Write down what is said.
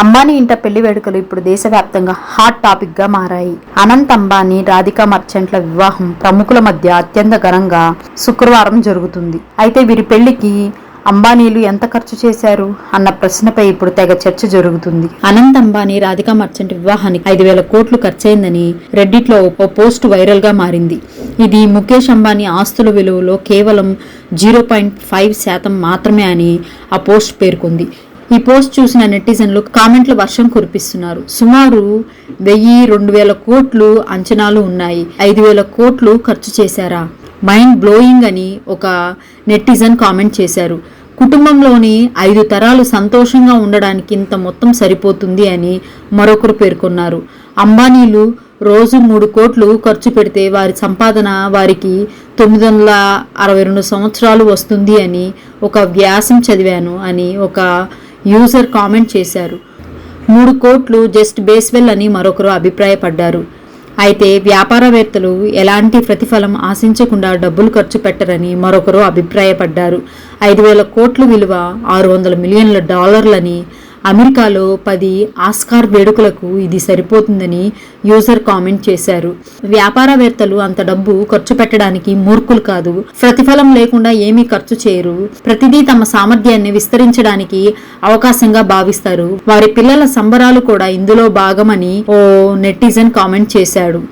అంబానీ ఇంట పెళ్ళి వేడుకలు ఇప్పుడు దేశవ్యాప్తంగా హాట్ టాపిక్గా మారాయి. అనంత్ అంబానీ రాధికా మర్చెంట్ల వివాహం ప్రముఖుల మధ్య అత్యంత ఘనంగా శుక్రవారం జరుగుతుంది. అయితే వీరి పెళ్ళికి అంబానీలు ఎంత ఖర్చు చేశారు అన్న ప్రశ్నపై ఇప్పుడు తెగ చర్చ జరుగుతుంది. అనంత్ అంబానీ రాధికా మర్చెంట్ వివాహానికి ఐదు వేల కోట్లు ఖర్చయిందని రెడ్డిట్లో ఓ పోస్ట్ వైరల్గా మారింది. ఇది ముఖేష్ అంబానీ ఆస్తుల విలువలో కేవలం జీరో పాయింట్ ఫైవ్ శాతం మాత్రమే అని ఆ పోస్ట్ పేర్కొంది. ఈ పోస్ట్ చూసిన నెటిజన్లు కామెంట్లు వర్షం కురిపిస్తున్నారు. సుమారు వెయ్యి రెండు వేల కోట్లు అంచనాలు ఉన్నాయి. ఐదు వేల కోట్లు ఖర్చు చేశారా? మైండ్ బ్లోయింగ్ అని ఒక నెటిజన్ కామెంట్ చేశారు. కుటుంబంలోని ఐదు తరాలు సంతోషంగా ఉండడానికి ఇంత మొత్తం సరిపోతుంది అని మరొకరు పేర్కొన్నారు. అంబానీలు రోజు మూడు కోట్లు ఖర్చు పెడితే వారి సంపాదన వారికి తొమ్మిది వందల అరవై రెండు సంవత్సరాలు వస్తుంది అని ఒక వ్యాసం చదివాను అని ఒక యూజర్ కామెంట్ చేశారు. మూడు కోట్లు జస్ట్ బేస్వెల్ అని మరొకరు అభిప్రాయపడ్డారు. అయితే వ్యాపారవేత్తలు ఎలాంటి ప్రతిఫలం ఆశించకుండా డబ్బులు ఖర్చు పెట్టరని మరొకరు అభిప్రాయపడ్డారు. ఐదు వేల కోట్లు విలువ ఆరు వందల మిలియన్ల డాలర్లని అమెరికాలో పది ఆస్కార్ వేడుకలకు ఇది సరిపోతుందని యూజర్ కామెంట్ చేశారు. వ్యాపారవేత్తలు అంత డబ్బు ఖర్చు పెట్టడానికి మూర్ఖులు కాదు. ప్రతిఫలం లేకుండా ఏమీ ఖర్చు చేయరు. ప్రతిదీ తమ సామర్థ్యాన్ని విస్తరించడానికి అవకాశంగా భావిస్తారు. వారి పిల్లల సంబరాలు కూడా ఇందులో భాగమని ఓ నెటిజన్ కామెంట్ చేశాడు.